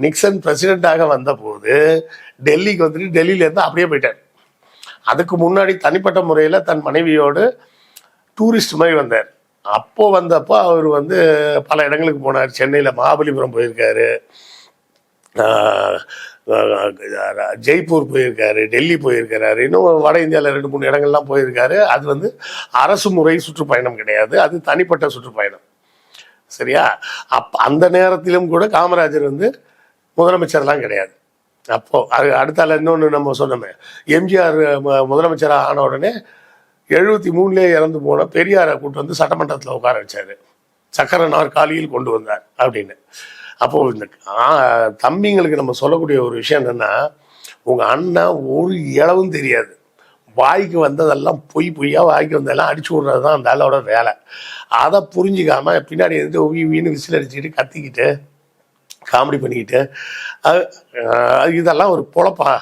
Nixon பிரசிடென்ட்டாக வந்தபோது டெல்லிக்கு வந்துட்டு டெல்லியிலேருந்து அப்படியே போயிட்டார். அதுக்கு முன்னாடி தனிப்பட்ட முறையில் தன் மனைவியோடு டூரிஸ்ட் மாதிரி வந்தார். அப்போ வந்தப்போ அவர் வந்து பல இடங்களுக்கு போனார். சென்னையில் மகாபலிபுரம் போயிருக்காரு. ஆஹ் ஜெய்ப்பூர் போயிருக்காரு டெல்லி போயிருக்காரு இன்னும் வட இந்தியாவில் ரெண்டு மூணு இடங்கள்லாம் போயிருக்காரு. அது வந்து அரசு முறை சுற்றுப்பயணம் கிடையாது. அது தனிப்பட்ட சுற்றுப்பயணம். சரியா? அப் அந்த நேரத்திலும் கூட காமராஜர் வந்து முதலமைச்சர்லாம் கிடையாது. அப்போது அது அடுத்தால இன்னொன்று நம்ம சொன்னோமே எம்ஜிஆர் முதலமைச்சராக ஆன உடனே எழுபத்தி மூணுலேயே இறந்து போன பெரியாரை கூட்டு வந்து சட்டமன்றத்தில் உட்கார வச்சார். சக்கர நாற்காலியில் கொண்டு வந்தார் அப்படின்னு. அப்போது இந்த தம்பிங்களுக்கு நம்ம சொல்லக்கூடிய ஒரு விஷயம் என்னென்னா உங்கள் அண்ணன் ஒரு இளவும் தெரியாது. வாய்க்கு வந்ததெல்லாம் பொய் பொய்யா வாய்க்கு வந்ததெல்லாம் அடிச்சு விடுறது தான் அந்த ஆளோட வேலை. அதை புரிஞ்சுக்காமல் பின்னாடி இருந்து ஒவி வீணு விசில் அடிச்சுக்கிட்டு கத்திக்கிட்டு காமெடி பண்ணிக்கிட்டு அது, இதெல்லாம் ஒரு பொழப்பா